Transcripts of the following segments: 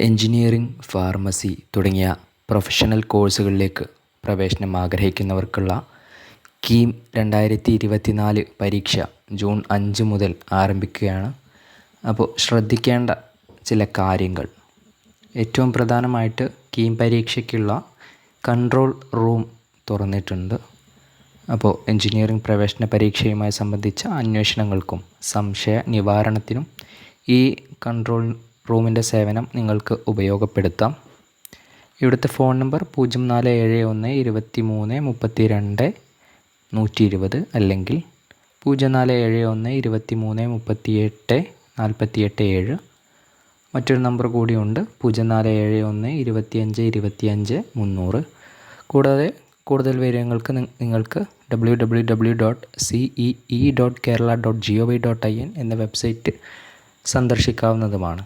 Engineering pharmacy തുടങ്ങിയ professional കോഴ്സുകളിലേക്ക് പ്രവേശനം ആഗ്രഹിക്കുന്നവർക്കുള്ള കീം രണ്ടായിരത്തി ഇരുപത്തിനാല് പരീക്ഷ ജൂൺ അഞ്ച് മുതൽ ആരംഭിക്കുകയാണ്. അപ്പോൾ ശ്രദ്ധിക്കേണ്ട ചില കാര്യങ്ങൾ. ഏറ്റവും പ്രധാനമായിട്ട് കീം പരീക്ഷയ്ക്കുള്ള കൺട്രോൾ റൂം തുറന്നിട്ടുണ്ട്. അപ്പോൾ എഞ്ചിനീയറിംഗ് പ്രവേശന പരീക്ഷയുമായി സംബന്ധിച്ച അന്വേഷണങ്ങൾക്കും സംശയ നിവാരണത്തിനും ഈ കൺട്രോൾ റൂമിന്റെ സേവനം നിങ്ങൾക്ക് ഉപയോഗപ്പെടുത്താം. ഇവിടുത്തെ ഫോൺ നമ്പർ പൂജ്യം നാല് ഏഴ് ഒന്ന് ഇരുപത്തി മൂന്ന് മുപ്പത്തി രണ്ട് നൂറ്റി ഇരുപത് അല്ലെങ്കിൽ പൂജ്യം നാല് ഏഴ് ഒന്ന് ഇരുപത്തി മൂന്ന് മുപ്പത്തി എട്ട് നാൽപ്പത്തി എട്ട് ഏഴ്. മറ്റൊരു നമ്പർ കൂടിയുണ്ട് പൂജ്യം നാല് ഏഴ് ഒന്ന് ഇരുപത്തിയഞ്ച് ഇരുപത്തിയഞ്ച് മുന്നൂറ്. കൂടാതെ കൂടുതൽ വിവരങ്ങൾക്ക് നിങ്ങൾക്ക് W W W dot C E E dot Kerala dot G O V dot I N എന്ന വെബ്സൈറ്റ് സന്ദർശിക്കാവുന്നതുമാണ്.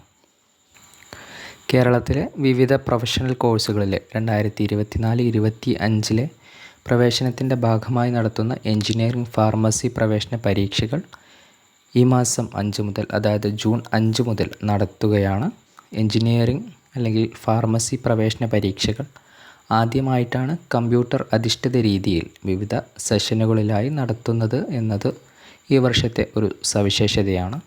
കേരളത്തിലെ വിവിധ പ്രൊഫഷണൽ കോഴ്സുകളിലെ രണ്ടായിരത്തി ഇരുപത്തിനാല് ഇരുപത്തി അഞ്ചിലെ പ്രവേശനത്തിന്റെ ഭാഗമായി നടത്തുന്ന എഞ്ചിനീയറിംഗ് ഫാർമസി പ്രവേശന പരീക്ഷകൾ ഈ മാസം അഞ്ച് മുതൽ അതായത് ജൂൺ അഞ്ച് മുതൽ നടത്തുകയാണ്. എഞ്ചിനീയറിംഗ് അല്ലെങ്കിൽ ഫാർമസി പ്രവേശന പരീക്ഷകൾ ആദ്യമായിട്ടാണ് കമ്പ്യൂട്ടർ അധിഷ്ഠിത രീതിയിൽ വിവിധ സെഷനുകളിലായി നടത്തുന്നത് എന്നത് ഈ വർഷത്തെ ഒരു സവിശേഷതയാണ്.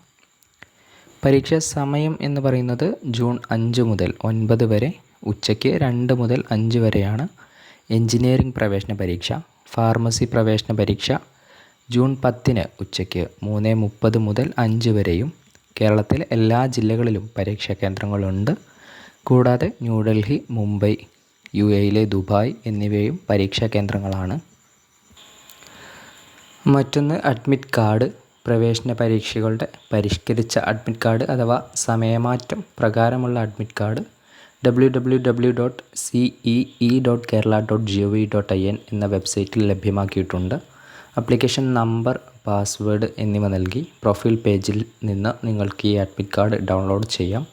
പരീക്ഷാ സമയം എന്ന് പറയുന്നത് ജൂൺ അഞ്ച് മുതൽ ഒൻപത് വരെ ഉച്ചയ്ക്ക് രണ്ട് മുതൽ അഞ്ച് വരെയാണ് എഞ്ചിനീയറിംഗ് പ്രവേശന പരീക്ഷ ഫാർമസി പ്രവേശന പരീക്ഷ. ജൂൺ പത്തിന് ഉച്ചയ്ക്ക് മൂന്ന് മുപ്പത് മുതൽ അഞ്ച് വരെയും കേരളത്തിലെ എല്ലാ ജില്ലകളിലും പരീക്ഷാ കേന്ദ്രങ്ങളുണ്ട്. കൂടാതെ ന്യൂഡൽഹി മുംബൈ യു എയിലെ ദുബായ് എന്നിവയും പരീക്ഷാ കേന്ദ്രങ്ങളാണ്. മറ്റൊന്ന് അഡ്മിറ്റ് കാർഡ്. പ്രവേശന പരീക്ഷകളുടെ പരിഷ്കരിച്ച അഡ്മിറ്റ് കാർഡ് അഥവാ സമയമാറ്റം പ്രകാരമുള്ള admit card W W W dot C E E dot Kerala dot G O V dot I N എന്ന വെബ്സൈറ്റിൽ ലഭ്യമാക്കിയിട്ടുണ്ട്. അപ്ലിക്കേഷൻ നമ്പർ പാസ്വേഡ് എന്നിവ നൽകി പ്രൊഫൈൽ പേജിൽ നിന്ന് നിങ്ങൾക്ക് ഈ അഡ്മിറ്റ് കാർഡ് ഡൗൺലോഡ് ചെയ്യാം.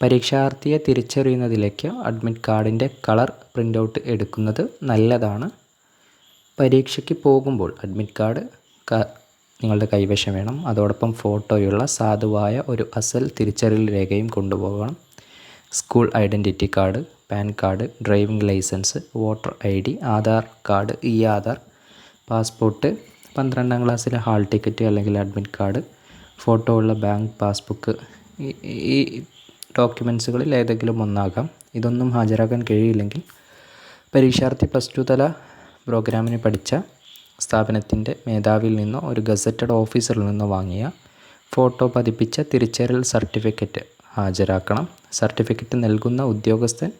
പരീക്ഷാർത്ഥിയെ തിരിച്ചറിയുന്നതിലേക്ക് അഡ്മിറ്റ് കാർഡിന്റെ കളർ പ്രിന്റ് ഔട്ട് എടുക്കുന്നത് നല്ലതാണ്. പരീക്ഷയ്ക്ക് പോകുമ്പോൾ അഡ്മിറ്റ് കാർഡ് നിങ്ങളുടെ കൈവശം വേണം. അതോടൊപ്പം ഫോട്ടോയുള്ള സാധുവായ ഒരു അസൽ തിരിച്ചറിയൽ രേഖയും കൊണ്ടുപോകണം. School identity card PAN card driving licence voter I D Aadhaar card E Aadhaar passport പന്ത്രണ്ടാം ക്ലാസ്സിലെ ഹാൾ ടിക്കറ്റ് അല്ലെങ്കിൽ അഡ്മിറ്റ് കാർഡ് ഫോട്ടോ ഉള്ള ബാങ്ക് പാസ്ബുക്ക് ഈ ഡോക്യുമെൻസുകളിൽ ഏതെങ്കിലും ഒന്നാകാം. ഇതൊന്നും ഹാജരാക്കാൻ കഴിയില്ലെങ്കിൽ പരീക്ഷാർത്ഥി പ്ലസ് ടു തല പ്രോഗ്രാമിന് പഠിച്ച സ്ഥാപനത്തിന്റെ മേധാവിയിൽ നിന്നോ ഒരു ഗസറ്റഡ് ഓഫീസറിൽ നിന്നോ വാങ്ങിയ ഫോട്ടോ പതിപ്പിച്ച തിരിച്ചറിയൽ സർട്ടിഫിക്കറ്റ് ഹാജരാക്കണം. സർട്ടിഫിക്കറ്റ് നൽകുന്ന ഉദ്യോഗസ്ഥൻ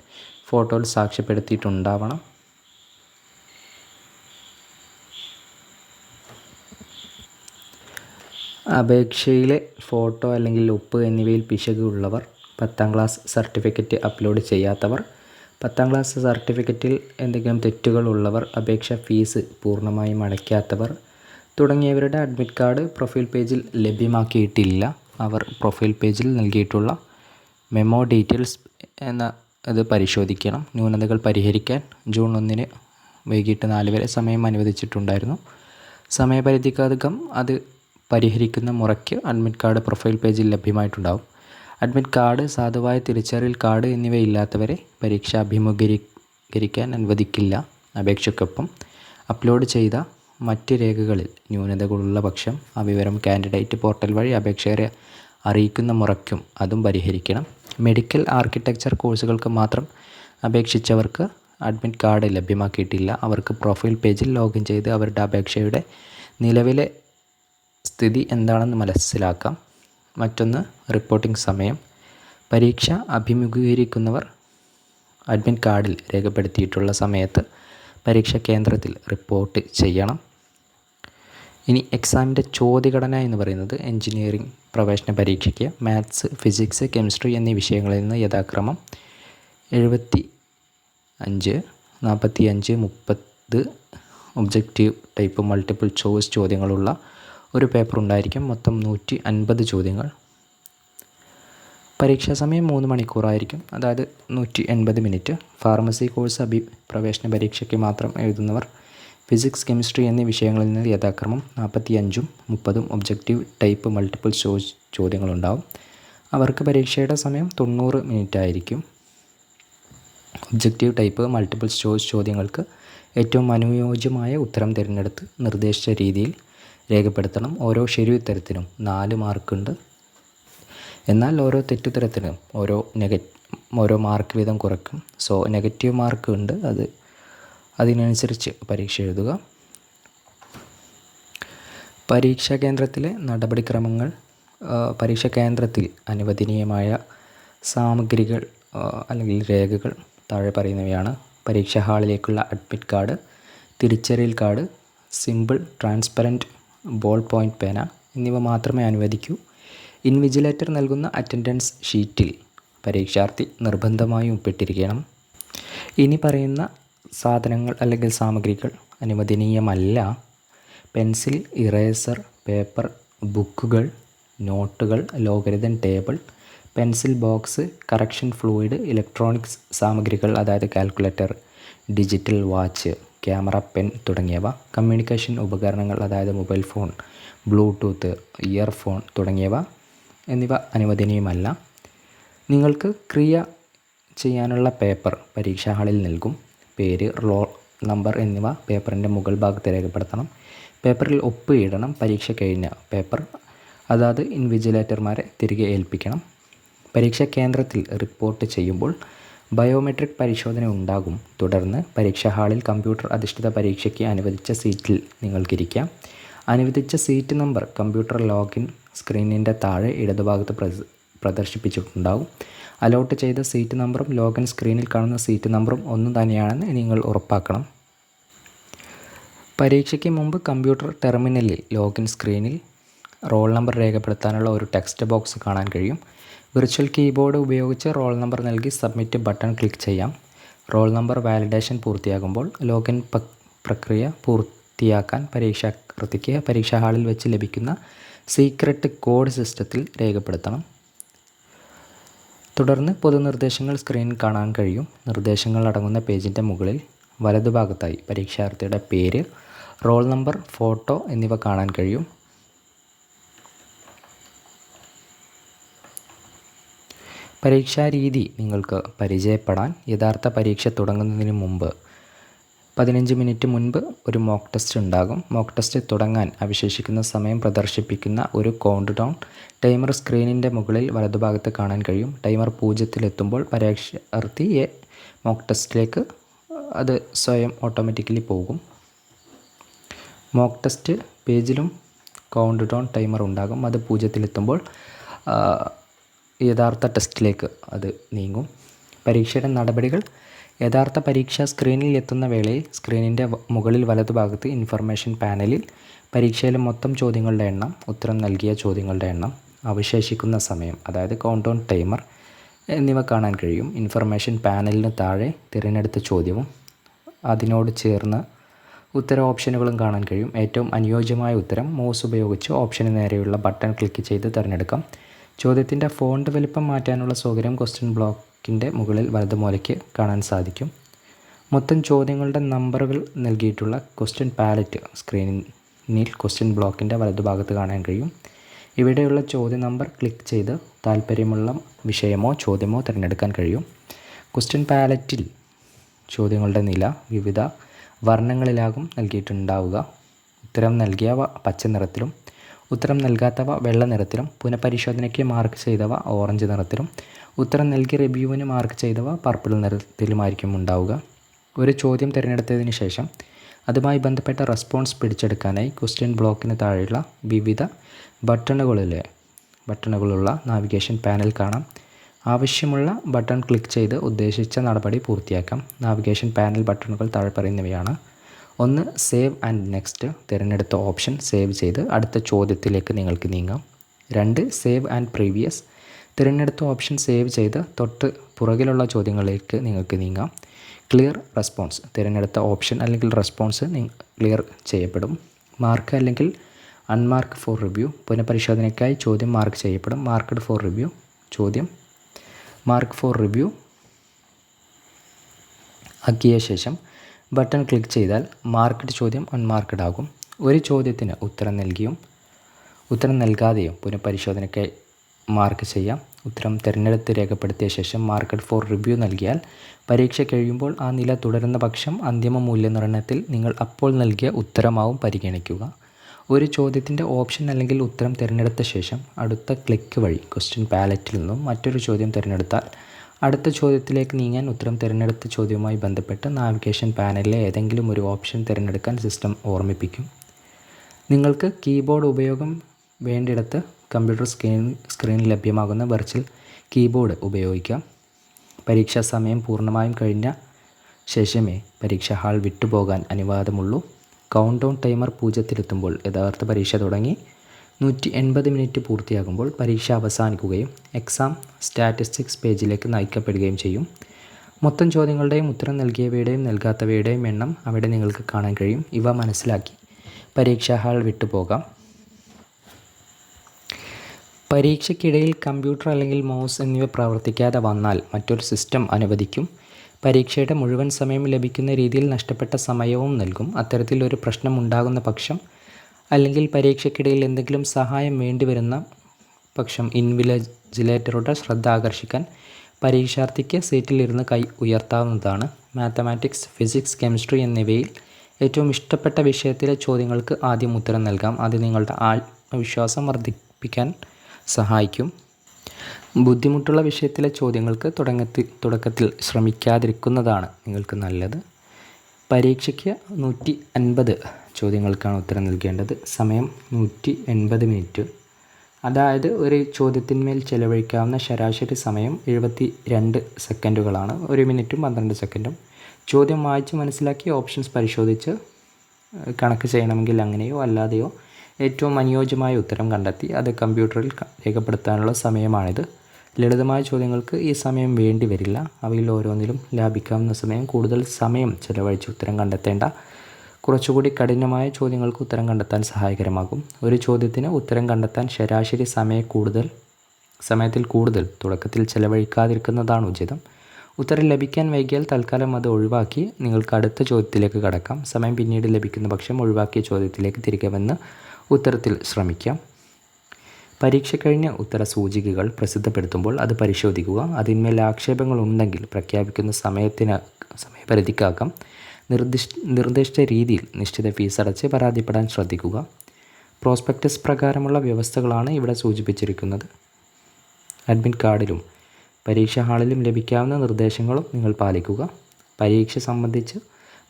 ഫോട്ടോയിൽ സാക്ഷ്യപ്പെടുത്തിയിട്ടുണ്ടാവണം. അപേക്ഷയിലെ ഫോട്ടോ അല്ലെങ്കിൽ ഒപ്പ് എന്നിവയിൽ പിശകുള്ളവർ പത്താം ക്ലാസ് സർട്ടിഫിക്കറ്റ് അപ്ലോഡ് ചെയ്യാത്തവർ പത്താം ക്ലാസ് സർട്ടിഫിക്കറ്റിൽ എന്തെങ്കിലും തെറ്റുകൾ ഉള്ളവർ അപേക്ഷ ഫീസ് പൂർണമായും അടയ്ക്കാത്തവർ തുടങ്ങിയവരുടെ അഡ്മിറ്റ് കാർഡ് പ്രൊഫൈൽ പേജിൽ ലഭ്യമാക്കിയിട്ടില്ല. അവർ പ്രൊഫൈൽ പേജിൽ നൽകിയിട്ടുള്ള മെമ്മോ ഡീറ്റെയിൽസ് എന്ന അത് പരിശോധിക്കണം. ന്യൂനതകൾ പരിഹരിക്കാൻ ജൂൺ ഒന്നിന് വൈകിട്ട് നാല് വരെ സമയം അനുവദിച്ചിട്ടുണ്ടായിരുന്നു. സമയപരിധിക്കധികം അത് പരിഹരിക്കുന്ന മുറയ്ക്ക് അഡ്മിറ്റ് കാർഡ് പ്രൊഫൈൽ പേജിൽ ലഭ്യമായിട്ടുണ്ടാവും. അഡ്മിറ്റ് കാർഡ് സാധുവായ തിരിച്ചറിയൽ കാർഡ് എന്നിവയില്ലാത്തവരെ പരീക്ഷ അഭിമുഖീകരിക്കാൻ അനുവദിക്കില്ല. അപേക്ഷയ്ക്കൊപ്പം അപ്ലോഡ് ചെയ്ത മറ്റ് രേഖകളിൽ ന്യൂനതകളുള്ള പക്ഷം ആ വിവരം കാൻഡിഡേറ്റ് പോർട്ടൽ വഴി അപേക്ഷകരെ അറിയിക്കുന്ന മുറയ്ക്കും അതും പരിഹരിക്കണം. മെഡിക്കൽ ആർക്കിടെക്ചർ കോഴ്സുകൾക്ക് മാത്രം അപേക്ഷിച്ചവർക്ക് അഡ്മിറ്റ് കാർഡ് ലഭ്യമാക്കിയിട്ടില്ല. അവർക്ക് പ്രൊഫൈൽ പേജിൽ ലോഗിൻ ചെയ്ത് അവരുടെ അപേക്ഷയുടെ നിലവിലെ സ്ഥിതി എന്താണെന്ന് മനസ്സിലാക്കാം. മറ്റൊന്ന് റിപ്പോർട്ടിംഗ് സമയം. പരീക്ഷ അഭിമുഖീകരിക്കുന്നവർ അഡ്മിറ്റ് കാർഡിൽ രേഖപ്പെടുത്തിയിട്ടുള്ള സമയത്ത് പരീക്ഷാ കേന്ദ്രത്തിൽ റിപ്പോർട്ട് ചെയ്യണം. ഇനി എക്സാമിന്റെ ചോദ്യഘടന എന്ന് പറയുന്നത് എഞ്ചിനീയറിംഗ് പ്രവേശന പരീക്ഷയ്ക്ക് മാത്സ് ഫിസിക്സ് കെമിസ്ട്രി എന്നീ വിഷയങ്ങളിൽ നിന്ന് യഥാക്രമം എഴുപത്തി അഞ്ച് നാൽപ്പത്തി അഞ്ച് മുപ്പത് ഒബ്ജക്റ്റീവ് ടൈപ്പ് മൾട്ടിപ്പിൾ ചോയ്സ് ചോദ്യങ്ങളുള്ള ഒരു പേപ്പർ ഉണ്ടായിരിക്കും. മൊത്തം നൂറ്റി അൻപത് ചോദ്യങ്ങൾ. പരീക്ഷാ സമയം മൂന്ന് മണിക്കൂറായിരിക്കും. അതായത് നൂറ്റി എൺപത് മിനിറ്റ്. ഫാർമസി കോഴ്സ് അഭി പ്രവേശന പരീക്ഷയ്ക്ക് മാത്രം എഴുതുന്നവർ ഫിസിക്സ് കെമിസ്ട്രി എന്നീ വിഷയങ്ങളിൽ നിന്ന് യഥാക്രമം നാൽപ്പത്തി അഞ്ചും മുപ്പതും ഒബ്ജക്റ്റീവ് ടൈപ്പ് മൾട്ടിപ്പിൾ ചോയ്സ് ചോദ്യങ്ങളുണ്ടാവും. അവർക്ക് പരീക്ഷയുടെ സമയം തൊണ്ണൂറ് മിനിറ്റ് ആയിരിക്കും ഒബ്ജക്റ്റീവ് ടൈപ്പ് മൾട്ടിപ്പിൾ ചോയ്സ് ചോദ്യങ്ങൾക്ക് ഏറ്റവും അനുയോജ്യമായ ഉത്തരം തിരഞ്ഞെടുത്ത് നിർദ്ദേശിച്ച രീതിയിൽ രേഖപ്പെടുത്തണം. ഓരോ ശരിയുത്തരത്തിനും നാല് മാർക്കുണ്ട്. എന്നാൽ ഓരോ തെറ്റുത്തരത്തിനും ഓരോ നെഗ ഓരോ മാർക്ക് വീതം കുറയ്ക്കും. സോ നെഗറ്റീവ് മാർക്ക് ഉണ്ട്. അത് അതിനനുസരിച്ച് പരീക്ഷ എഴുതുക. പരീക്ഷാ കേന്ദ്രത്തിലെ നടപടിക്രമങ്ങൾ പരീക്ഷാ കേന്ദ്രത്തിൽ അനുവദനീയമായ സാമഗ്രികൾ അല്ലെങ്കിൽ രേഖകൾ താഴെ പറയുന്നവയാണ്. പരീക്ഷാ ഹാളിലേക്കുള്ള അഡ്മിറ്റ് കാർഡ് തിരിച്ചറിയൽ card simple transparent ball point പേന എന്നിവ മാത്രമേ അനുവദിക്കൂ. ഇൻവിജിലേറ്റർ നൽകുന്ന അറ്റൻഡൻസ് ഷീറ്റിൽ പരീക്ഷാർത്ഥി നിർബന്ധമായും ഒപ്പിട്ടിരിക്കണം ഇനി പറയുന്ന സാധനങ്ങൾ അല്ലെങ്കിൽ സാമഗ്രികൾ അനുവദനീയമല്ല. പെൻസിൽ ഇറേസർ പേപ്പർ ബുക്കുകൾ നോട്ടുകൾ logarithm table pencil box correction fluid electronics സാമഗ്രികൾ അതായത് calculator digital watch camera pen തുടങ്ങിയവ കമ്മ്യൂണിക്കേഷൻ ഉപകരണങ്ങൾ അതായത് മൊബൈൽ ഫോൺ ബ്ലൂടൂത്ത് ഇയർഫോൺ തുടങ്ങിയവ എന്നിവ അനുവദനീയമല്ല. നിങ്ങൾക്ക് ക്രിയ ചെയ്യാനുള്ള പേപ്പർ പരീക്ഷാ ഹാളിൽ നൽകും. പേര് റോൾ നമ്പർ എന്നിവ പേപ്പറിന്റെ മുകൾ ഭാഗത്ത് രേഖപ്പെടുത്തണം. പേപ്പറിൽ ഒപ്പ് ഇടണം പരീക്ഷ കഴിഞ്ഞ പേപ്പർ അതാത് ഇൻവിജിലേറ്റർമാരെ തിരികെ ഏൽപ്പിക്കണം. പരീക്ഷാ കേന്ദ്രത്തിൽ റിപ്പോർട്ട് ചെയ്യുമ്പോൾ ബയോമെട്രിക് പരിശോധന ഉണ്ടാകും. തുടർന്ന് പരീക്ഷാ ഹാളിൽ കമ്പ്യൂട്ടർ അധിഷ്ഠിത പരീക്ഷയ്ക്ക് അനുവദിച്ച സീറ്റിൽ നിങ്ങൾക്കിരിക്കാം. അനുവദിച്ച സീറ്റ് നമ്പർ കമ്പ്യൂട്ടർ ലോഗിൻ സ്ക്രീനിന്റെ താഴെ ഇടതുഭാഗത്ത് പ്രദ പ്രദർശിപ്പിച്ചിട്ടുണ്ടാകും. അലോട്ട് ചെയ്ത സീറ്റ് നമ്പറും ലോഗിൻ സ്ക്രീനിൽ കാണുന്ന സീറ്റ് നമ്പറും ഒന്നു തന്നെയാണെന്ന് നിങ്ങൾ ഉറപ്പാക്കണം. പരീക്ഷയ്ക്ക് മുമ്പ് കമ്പ്യൂട്ടർ ടെർമിനലിൽ ലോഗിൻ സ്ക്രീനിൽ റോൾ നമ്പർ രേഖപ്പെടുത്താനുള്ള ഒരു ടെക്സ്റ്റ് ബോക്സ് കാണാൻ കഴിയും. വിർച്വൽ കീബോർഡ് ഉപയോഗിച്ച് റോൾ നമ്പർ നൽകി സബ്മിറ്റ് ബട്ടൺ ക്ലിക്ക് ചെയ്യാം. റോൾ നമ്പർ വാലിഡേഷൻ പൂർത്തിയാകുമ്പോൾ ലോഗിൻ പ്രക്രിയ പൂർത്തിയാക്കാൻ പരീക്ഷാകൃതിക്ക് പരീക്ഷാ ഹാളിൽ വെച്ച് ലഭിക്കുന്ന സീക്രട്ട് കോഡ് സിസ്റ്റത്തിൽ രേഖപ്പെടുത്തണം. തുടർന്ന് പൊതുനിർദ്ദേശങ്ങൾ സ്ക്രീനിൽ കാണാൻ കഴിയും. നിർദ്ദേശങ്ങൾ അടങ്ങുന്ന പേജിന്റെ മുകളിൽ വലതുഭാഗത്തായി പരീക്ഷാർത്ഥിയുടെ പേര് റോൾ നമ്പർ ഫോട്ടോ എന്നിവ കാണാൻ കഴിയും. പരീക്ഷാ രീതി നിങ്ങൾക്ക് പരിചയപ്പെടാൻ യഥാർത്ഥ പരീക്ഷ തുടങ്ങുന്നതിന് മുമ്പ് പതിനഞ്ച് മിനിറ്റ് മുൻപ് ഒരു മോക്ക് ടെസ്റ്റ് ഉണ്ടാകും. മോക്ക് ടെസ്റ്റ് തുടങ്ങാൻ അവശേഷിക്കുന്ന സമയം പ്രദർശിപ്പിക്കുന്ന ഒരു കൗണ്ട് ഡൗൺ ടൈമർ സ്ക്രീനിന്റെ മുകളിൽ വലതുഭാഗത്ത് കാണാൻ കഴിയും. ടൈമർ പൂജ്യത്തിലെത്തുമ്പോൾ പരീക്ഷാർത്ഥിയെ മോക്ക് ടെസ്റ്റിലേക്ക് അത് സ്വയം ഓട്ടോമാറ്റിക്കലി പോകും. മോക്ക് ടെസ്റ്റ് പേജിലും കൗണ്ട് ഡൗൺ ടൈമർ ഉണ്ടാകും. അത് പൂജ്യത്തിലെത്തുമ്പോൾ യഥാർത്ഥ ടെസ്റ്റിലേക്ക് അത് നീങ്ങും. പരീക്ഷയുടെ നടപടികൾ യഥാർത്ഥ പരീക്ഷ സ്ക്രീനിൽ എത്തുന്ന വേളയിൽ സ്ക്രീനിന്റെ മുകളിൽ വലതുഭാഗത്ത് ഇൻഫർമേഷൻ പാനലിൽ പരീക്ഷയിലെ മൊത്തം ചോദ്യങ്ങളുടെ എണ്ണം ഉത്തരം നൽകിയ ചോദ്യങ്ങളുടെ എണ്ണം അവശേഷിക്കുന്ന സമയം അതായത് കൗണ്ട് ഓൺ ടൈമർ എന്നിവ കാണാൻ കഴിയും. ഇൻഫർമേഷൻ പാനലിന് താഴെ തിരഞ്ഞെടുത്ത ചോദ്യവും അതിനോട് ചേർന്ന് ഉത്തര ഓപ്ഷനുകളും കാണാൻ കഴിയും. ഏറ്റവും അനുയോജ്യമായ ഉത്തരം മൗസ് ഉപയോഗിച്ച് ഓപ്ഷന് നേരെയുള്ള ബട്ടൺ ക്ലിക്ക് ചെയ്ത് തിരഞ്ഞെടുക്കാം. ചോദ്യത്തിന്റെ ഫോണ്ട് വലിപ്പം മാറ്റാനുള്ള സൗകര്യം ക്വസ്റ്റ്യൻ ബ്ലോക്കിന്റെ മുകളിൽ വലത് മൂലയ്ക്ക് കാണാൻ സാധിക്കും. മൊത്തം ചോദ്യങ്ങളുടെ നമ്പറുകൾ നൽകിയിട്ടുള്ള ക്വസ്റ്റ്യൻ പാലറ്റ് സ്ക്രീനിൽ ക്വസ്റ്റ്യൻ ബ്ലോക്കിന്റെ വലതുഭാഗത്ത് കാണാൻ കഴിയും. ഇവിടെയുള്ള ചോദ്യ നമ്പർ ക്ലിക്ക് ചെയ്ത് താല്പര്യമുള്ള വിഷയമോ ചോദ്യമോ തിരഞ്ഞെടുക്കാൻ കഴിയും. ക്വസ്റ്റ്യൻ പാലറ്റിൽ ചോദ്യങ്ങളുടെ നില വിവിധ വർണങ്ങളിലാകും നൽകിയിട്ടുണ്ടാവുക. ഉത്തരം നൽകിയ പച്ച നിറത്തിലും ഉത്തരം നൽകാത്തവ വെള്ള നിറത്തിലും പുനഃപരിശോധനയ്ക്ക് മാർക്ക് ചെയ്തവ ഓറഞ്ച് നിറത്തിലും ഉത്തരം നൽകി റിവ്യൂവിന് മാർക്ക് ചെയ്തവ പർപ്പിൾ നിറത്തിലുമായിരിക്കും ഉണ്ടാവുക. ഒരു ചോദ്യം തിരഞ്ഞെടുത്തതിന് ശേഷം അതുമായി ബന്ധപ്പെട്ട റെസ്പോൺസ് പിടിച്ചെടുക്കാനായി ക്വസ്റ്റ്യൻ ബ്ലോക്കിന് താഴെയുള്ള വിവിധ ബട്ടണുകളിലെ ബട്ടണുകളുള്ള നാവിഗേഷൻ പാനൽ കാണാം. ആവശ്യമുള്ള ബട്ടൺ ക്ലിക്ക് ചെയ്ത് ഉദ്ദേശിച്ച നടപടി പൂർത്തിയാക്കാം. നാവിഗേഷൻ പാനൽ ബട്ടണുകൾ താഴെ പറയുന്നവയാണ് ഒന്ന് സേവ് ആൻഡ് നെക്സ്റ്റ് തിരഞ്ഞെടുത്ത ഓപ്ഷൻ സേവ് ചെയ്ത് അടുത്ത ചോദ്യത്തിലേക്ക് നിങ്ങൾക്ക് നീങ്ങാം. രണ്ട് സേവ് ആൻഡ് പ്രീവിയസ് തിരഞ്ഞെടുത്ത ഓപ്ഷൻ സേവ് ചെയ്ത് തൊട്ട് പുറകിലുള്ള ചോദ്യങ്ങളിലേക്ക് നിങ്ങൾക്ക് നീങ്ങാം. ക്ലിയർ റെസ്പോൺസ് തിരഞ്ഞെടുത്ത ഓപ്ഷൻ അല്ലെങ്കിൽ റെസ്പോൺസ് ക്ലിയർ ചെയ്യപ്പെടും. മാർക്ക് അല്ലെങ്കിൽ അൺമാർക്ക് ഫോർ റിവ്യൂ പുനഃപരിശോധനയ്ക്കായി ചോദ്യം മാർക്ക് ചെയ്യപ്പെടും. മാർക്ക്ഡ് ഫോർ റിവ്യൂ ചോദ്യം. മാർക്ക് ഫോർ റിവ്യൂ ആക്കിയ ശേഷം ബട്ടൺ ക്ലിക്ക് ചെയ്താൽ മാർക്ക്ഡ് ചോദ്യം അൺമാർക്കഡ് ആകും. ഒരു ചോദ്യത്തിന് ഉത്തരം നൽകിയും ഉത്തരം നൽകാതെയും പുനഃപരിശോധനയ്ക്ക് മാർക്ക് ചെയ്യാം. ഉത്തരം തിരഞ്ഞെടുത്ത് രേഖപ്പെടുത്തിയ ശേഷം മാർക്കറ്റ് ഫോർ റിവ്യൂ നൽകിയാൽ പരീക്ഷ കഴിയുമ്പോൾ ആ നില തുടരുന്ന പക്ഷം അന്തിമ മൂല്യനിർണയത്തിൽ നിങ്ങൾ അപ്പോൾ നൽകിയ ഉത്തരമാവും പരിഗണിക്കുക. ഒരു ചോദ്യത്തിന്റെ ഓപ്ഷൻ അല്ലെങ്കിൽ ഉത്തരം തിരഞ്ഞെടുത്ത ശേഷം അടുത്ത ക്ലിക്ക് വഴി ക്വസ്റ്റ്യൻ പാലറ്റിൽ നിന്നും മറ്റൊരു ചോദ്യം തിരഞ്ഞെടുത്താൽ അടുത്ത ചോദ്യത്തിലേക്ക് നീങ്ങാൻ ഉത്തരം തിരഞ്ഞെടുത്ത ചോദ്യവുമായി ബന്ധപ്പെട്ട് നാവിഗേഷൻ പാനലിലെ ഏതെങ്കിലും ഒരു ഓപ്ഷൻ തിരഞ്ഞെടുക്കാൻ സിസ്റ്റം ഓർമ്മിപ്പിക്കും. നിങ്ങൾക്ക് കീബോർഡ് ഉപയോഗം വേണ്ടിയിടത്ത് കമ്പ്യൂട്ടർ സ്ക്രീൻ സ്ക്രീനിൽ ലഭ്യമാകുന്ന വെർച്വൽ കീബോർഡ് ഉപയോഗിക്കാം. പരീക്ഷാ സമയം പൂർണമായും കഴിഞ്ഞ ശേഷമേ പരീക്ഷാ ഹാൾ വിട്ടുപോകാൻ അനുവാദമുള്ളൂ. കൗണ്ട് ഡൗൺ ടൈമർ പൂജ്യത്തിലെത്തുമ്പോൾ യഥാർത്ഥ പരീക്ഷ തുടങ്ങി നൂറ്റി എൺപത് മിനിറ്റ് പൂർത്തിയാകുമ്പോൾ പരീക്ഷ അവസാനിക്കുകയും എക്സാം സ്റ്റാറ്റിസ്റ്റിക്സ് പേജിലേക്ക് നയിക്കപ്പെടുകയും ചെയ്യും. മൊത്തം ചോദ്യങ്ങളുടെയും ഉത്തരം നൽകിയവയുടെയും നൽകാത്തവയുടെയും എണ്ണം അവിടെ നിങ്ങൾക്ക് കാണാൻ കഴിയും. ഇവ മനസ്സിലാക്കി. പരീക്ഷാ ഹാൾ വിട്ടുപോകാം. പരീക്ഷയ്ക്കിടയിൽ കമ്പ്യൂട്ടർ അല്ലെങ്കിൽ മൗസ് എന്നിവ പ്രവർത്തിക്കാതെ വന്നാൽ മറ്റൊരു സിസ്റ്റം അനുവദിക്കും. പരീക്ഷയുടെ മുഴുവൻ സമയം ലഭിക്കുന്ന രീതിയിൽ നഷ്ടപ്പെട്ട സമയവും നൽകും. അത്തരത്തിൽ ഒരു പ്രശ്നം ഉണ്ടാകുന്ന പക്ഷം അല്ലെങ്കിൽ പരീക്ഷയ്ക്കിടയിൽ എന്തെങ്കിലും സഹായം വേണ്ടിവരുന്ന പക്ഷം ഇൻവിലജിലേറ്ററുടെ ശ്രദ്ധ ആകർഷിക്കാൻ പരീക്ഷാർത്ഥിക്ക് സീറ്റിലിരുന്ന് കൈ ഉയർത്താവുന്നതാണ്. മാത്തമാറ്റിക്സ് ഫിസിക്സ് കെമിസ്ട്രി എന്നിവയിൽ ഏറ്റവും ഇഷ്ടപ്പെട്ട വിഷയത്തിലെ ചോദ്യങ്ങൾക്ക് ആദ്യം ഉത്തരം നൽകാം. അത് നിങ്ങളുടെ ആത്മവിശ്വാസം വർദ്ധിപ്പിക്കാൻ സഹായിക്കും. ബുദ്ധിമുട്ടുള്ള വിഷയത്തിലെ ചോദ്യങ്ങൾക്ക് തുടങ്ങത്തിൽ തുടക്കത്തിൽ ശ്രമിക്കാതിരിക്കുന്നതാണ് നിങ്ങൾക്ക് നല്ലത്. പരീക്ഷയ്ക്ക് നൂറ്റി അൻപത് ചോദ്യങ്ങൾക്കാണ് ഉത്തരം നൽകേണ്ടത്. സമയം നൂറ്റി എൺപത് മിനിറ്റ്. അതായത് ഒരു ചോദ്യത്തിന്മേൽ ചെലവഴിക്കാവുന്ന ശരാശരി സമയം എഴുപത്തി രണ്ട് സെക്കൻഡുകളാണ്. ഒരു മിനിറ്റും പന്ത്രണ്ട് സെക്കൻഡും. ചോദ്യം വായിച്ച് മനസ്സിലാക്കി ഓപ്ഷൻസ് പരിശോധിച്ച് കണക്ക് ചെയ്യണമെങ്കിൽ അങ്ങനെയോ അല്ലാതെയോ ഏറ്റവും അനുയോജ്യമായ ഉത്തരം കണ്ടെത്തി. അത് കമ്പ്യൂട്ടറിൽ രേഖപ്പെടുത്താനുള്ള സമയമാണിത്. ലളിതമായ ചോദ്യങ്ങൾക്ക് ഈ സമയം വേണ്ടി വരില്ല. അവയിൽ ഓരോന്നിലും ലാഭിക്കാവുന്ന സമയം കൂടുതൽ സമയം ചെലവഴിച്ച് ഉത്തരം കണ്ടെത്തേണ്ട കുറച്ചുകൂടി കഠിനമായ ചോദ്യങ്ങൾക്ക് ഉത്തരം കണ്ടെത്താൻ സഹായകരമാകും. ഒരു ചോദ്യത്തിന് ഉത്തരം കണ്ടെത്താൻ ശരാശരി സമയ കൂടുതൽ സമയത്തിൽ കൂടുതൽ തുടക്കത്തിൽ ചെലവഴിക്കാതിരിക്കുന്നതാണ് ഉചിതം. ഉത്തരം ലഭിക്കാൻ വൈകിയാൽ തൽക്കാലം അത് ഒഴിവാക്കി നിങ്ങൾക്ക് അടുത്ത ചോദ്യത്തിലേക്ക് കടക്കാം. സമയം പിന്നീട് ലഭിക്കുന്ന പക്ഷം ഒഴിവാക്കിയ ചോദ്യത്തിലേക്ക് തിരികെ വന്ന് ഉത്തരത്തിൽ ശ്രമിക്കാം. പരീക്ഷ കഴിഞ്ഞ ഉത്തര സൂചികകൾ പ്രസിദ്ധപ്പെടുത്തുമ്പോൾ അത് പരിശോധിക്കുക. അതിന്മേൽ ആക്ഷേപങ്ങൾ ഉണ്ടെങ്കിൽ പ്രഖ്യാപിക്കുന്ന സമയത്തിന് സമയപരിധിക്കാക്കാം നിർദ്ദിഷ്ട നിർദ്ദിഷ്ട രീതിയിൽ നിശ്ചിത ഫീസ് അടച്ച് പരാതിപ്പെടാൻ ശ്രദ്ധിക്കുക. പ്രോസ്പെക്ടസ് പ്രകാരമുള്ള വ്യവസ്ഥകളാണ് ഇവിടെ സൂചിപ്പിച്ചിരിക്കുന്നത്. അഡ്മിറ്റ് കാർഡിലും പരീക്ഷാ ഹാളിലും ലഭിക്കാവുന്ന നിർദ്ദേശങ്ങളും നിങ്ങൾ പാലിക്കുക. പരീക്ഷ സംബന്ധിച്ച്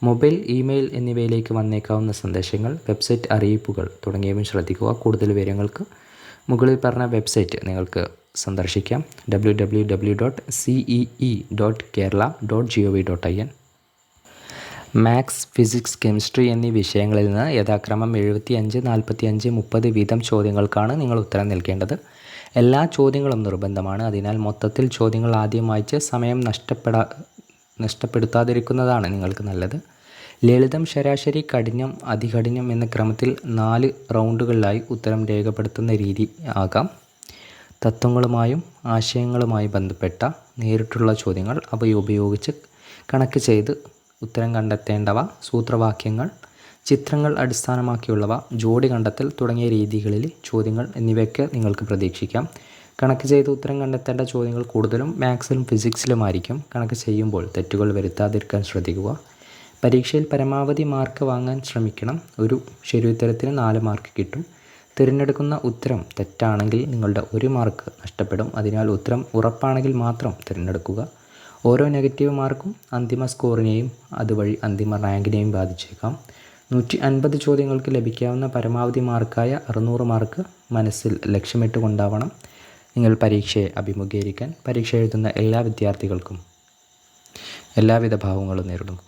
മൊബൈൽ ഇമെയിൽ എന്നിവയിലേക്ക് വന്നേക്കാവുന്ന സന്ദേശങ്ങൾ വെബ്സൈറ്റ് അറിയിപ്പുകൾ തുടങ്ങിയവയും ശ്രദ്ധിക്കുക. കൂടുതൽ വിവരങ്ങൾക്ക് മുകളിൽ പറഞ്ഞ വെബ്സൈറ്റ് നിങ്ങൾക്ക് സന്ദർശിക്കാം. W W W dot C E E dot Kerala dot G O V dot I N maths physics chemistry എന്നീ വിഷയങ്ങളിൽ നിന്ന് യഥാക്രമം എഴുപത്തി അഞ്ച് നാൽപ്പത്തി അഞ്ച് മുപ്പത് വീതം ചോദ്യങ്ങൾക്കാണ് നിങ്ങൾ ഉത്തരം നൽകേണ്ടത്. എല്ലാ ചോദ്യങ്ങളും നിർബന്ധമാണ്. അതിനാൽ മൊത്തത്തിൽ ചോദ്യങ്ങൾ ആദ്യം വായിച്ച് സമയം നഷ്ടപ്പെടാ നഷ്ടപ്പെടുത്താതിരിക്കുന്നതാണ് നിങ്ങൾക്ക് നല്ലത്. ലളിതം ശരാശരി കഠിനം അതികഠിനം എന്ന ക്രമത്തിൽ നാല് റൗണ്ടുകളിലായി ഉത്തരം രേഖപ്പെടുത്തുന്ന രീതി ആകാം. തത്വങ്ങളുമായും ആശയങ്ങളുമായി ബന്ധപ്പെട്ട നേരിട്ടുള്ള ചോദ്യങ്ങൾ അവയുപയോഗിച്ച് കണക്ക് ചെയ്ത് ഉത്തരം കണ്ടെത്തേണ്ടവ സൂത്രവാക്യങ്ങൾ ചിത്രങ്ങൾ അടിസ്ഥാനമാക്കിയുള്ളവ ജോഡി കണ്ടെത്തൽ തുടങ്ങിയ രീതികളിൽ ചോദ്യങ്ങൾ എന്നിവയൊക്കെ നിങ്ങൾക്ക് പ്രതീക്ഷിക്കാം. കണക്ക് ചെയ്ത് ഉത്തരം കണ്ടെത്തേണ്ട ചോദ്യങ്ങൾ കൂടുതലും മാത്സിലും ഫിസിക്സിലുമായിരിക്കും. കണക്ക് ചെയ്യുമ്പോൾ തെറ്റുകൾ വരുത്താതിരിക്കാൻ ശ്രദ്ധിക്കുക. പരീക്ഷയിൽ പരമാവധി മാർക്ക് വാങ്ങാൻ ശ്രമിക്കണം. ഒരു ശരിയുത്തരത്തിന് നാല് മാർക്ക് കിട്ടും. തിരഞ്ഞെടുക്കുന്ന ഉത്തരം തെറ്റാണെങ്കിൽ നിങ്ങളുടെ ഒരു മാർക്ക് നഷ്ടപ്പെടും. അതിനാൽ ഉത്തരം ഉറപ്പാണെങ്കിൽ മാത്രം തിരഞ്ഞെടുക്കുക. ഓരോ നെഗറ്റീവ് മാർക്കും അന്തിമ സ്കോറിനെയും അതുവഴി അന്തിമ റാങ്കിനെയും ബാധിച്ചേക്കാം. നൂറ്റി അൻപത് ചോദ്യങ്ങൾക്ക് ലഭിക്കാവുന്ന പരമാവധി മാർക്കായ അറുന്നൂറ് മാർക്ക് മനസ്സിൽ ലക്ഷ്യമിട്ടുകൊണ്ടാവണം നിങ്ങൾ പരീക്ഷയെ അഭിമുഖീകരിക്കാൻ. പരീക്ഷ എഴുതുന്ന എല്ലാ വിദ്യാർത്ഥികൾക്കും എല്ലാവിധ ഭാവങ്ങളും നേരിടുന്നു